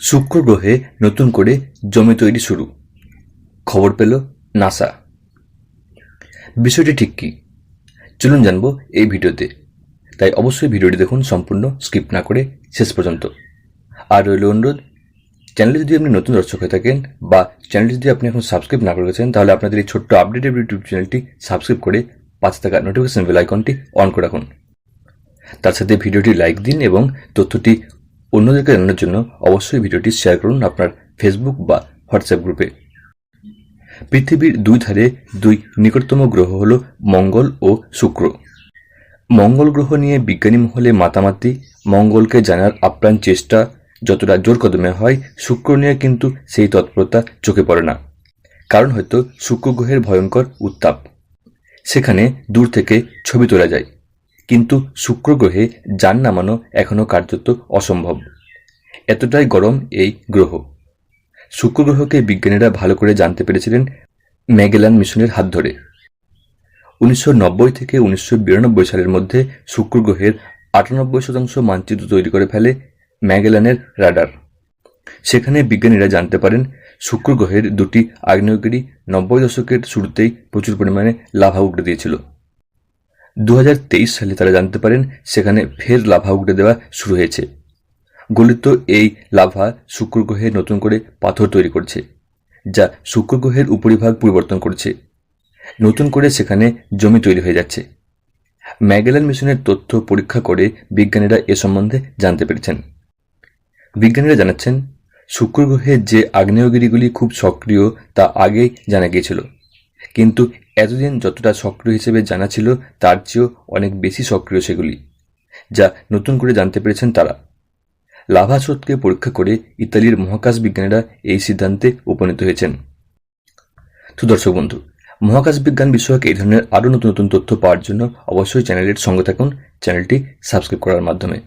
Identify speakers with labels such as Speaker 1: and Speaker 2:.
Speaker 1: শুক্র গ্রহে নতুন করে জমি তৈরি শুরু। খবর পেল নাসা। বিষয়টি ঠিক কি? চলুন জানব এই ভিডিওতে। তাই অবশ্যই ভিডিওটি দেখুন, সম্পূর্ণ স্কিপ না করে শেষ পর্যন্ত। আর রইল অনুরোধ, চ্যানেলে যদি আপনি নতুন দর্শক হয়ে থাকেন বা চ্যানেলটি যদি আপনি এখন সাবস্ক্রাইব না করে গেছেন, তাহলে আপনাদের এই ছোট্ট আপডেটেড ইউটিউব চ্যানেলটি সাবস্ক্রাইব করে পাঁচ টাকা নোটিফিকেশন বেল আইকনটি অন করে রাখুন। তার সাথে ভিডিওটি লাইক দিন এবং তথ্যটি অন্যদেরকে জানানোর জন্য অবশ্যই ভিডিওটি শেয়ার করুন আপনার ফেসবুক বা হোয়াটসঅ্যাপ গ্রুপে পৃথিবীর দুই ধারে দুই নিকটতম গ্রহ হল মঙ্গল ও শুক্র। মঙ্গল গ্রহ নিয়ে বিজ্ঞানী মহলে মাতামাতি, মঙ্গলকে জানার আপ্রাণ চেষ্টা যতটা জোর কদমে হয়, শুক্র নিয়ে কিন্তু সেই তৎপরতা চোখে পড়ে না। কারণ হয়তো শুক্র গ্রহের ভয়ঙ্কর উত্তাপ। সেখানে দূর থেকে ছবি তোলা যায়। কিন্তু শুক্র গ্রহে যান নামানো এখনও কার্যত অসম্ভব। এতটাই গরম এই গ্রহ। শুক্র গ্রহকে বিজ্ঞানীরা ভালো করে জানতে পেরেছিলেন ম্যাগেলান মিশনের হাত ধরে। উনিশশো নব্বই থেকে উনিশশো বিরানব্বই সালের মধ্যে শুক্র গ্রহের আটানব্বই শতাংশ মানচিত্র তৈরি করে ফেলে ম্যাগেলানের রাডার। সেখানে বিজ্ঞানীরা জানতে পারেন শুক্র গ্রহের দুটি আগ্নেয়গিরি নব্বই দশকের শুরুতেই প্রচুর পরিমাণে লাভা উগড়ে দিয়েছিল। দু হাজার তেইশ সালে তারা জানতে পারেন সেখানে ফের লাভা উগড়ে দেওয়া শুরু হয়েছে। গলিত এই লাভা শুক্র গ্রহে নতুন করে পাথর তৈরি করছে, যা শুক্র গ্রহের উপরিভাগ পরিবর্তন করছে। নতুন করে সেখানে জমি তৈরি হয়ে যাচ্ছে। ম্যাগেলান মিশনের তথ্য পরীক্ষা করে বিজ্ঞানীরা এ সম্বন্ধে জানতে পেরেছেন। বিজ্ঞানীরা জানাচ্ছেন, শুক্র গ্রহে যে আগ্নেয়গিরিগুলি খুব সক্রিয় তা আগেই জানা গিয়েছিল, কিন্তু এতদিন যতটা সক্রিয় হিসেবে জানা ছিল, তার চেয়েও অনেক বেশি সক্রিয় সেগুলি, যা নতুন করে জানতে পেরেছেন তারা। লাভা স্রোতকে পরীক্ষা করে ইতালির মহাকাশ বিজ্ঞানীরা এই সিদ্ধান্তে উপনীত হয়েছেন। তো দর্শক বন্ধু, মহাকাশ বিজ্ঞান বিষয়ক এই ধরনের আরও নতুন নতুন তথ্য পাওয়ার জন্য অবশ্যই চ্যানেলের সঙ্গে থাকুন, চ্যানেলটি সাবস্ক্রাইব করার মাধ্যমে।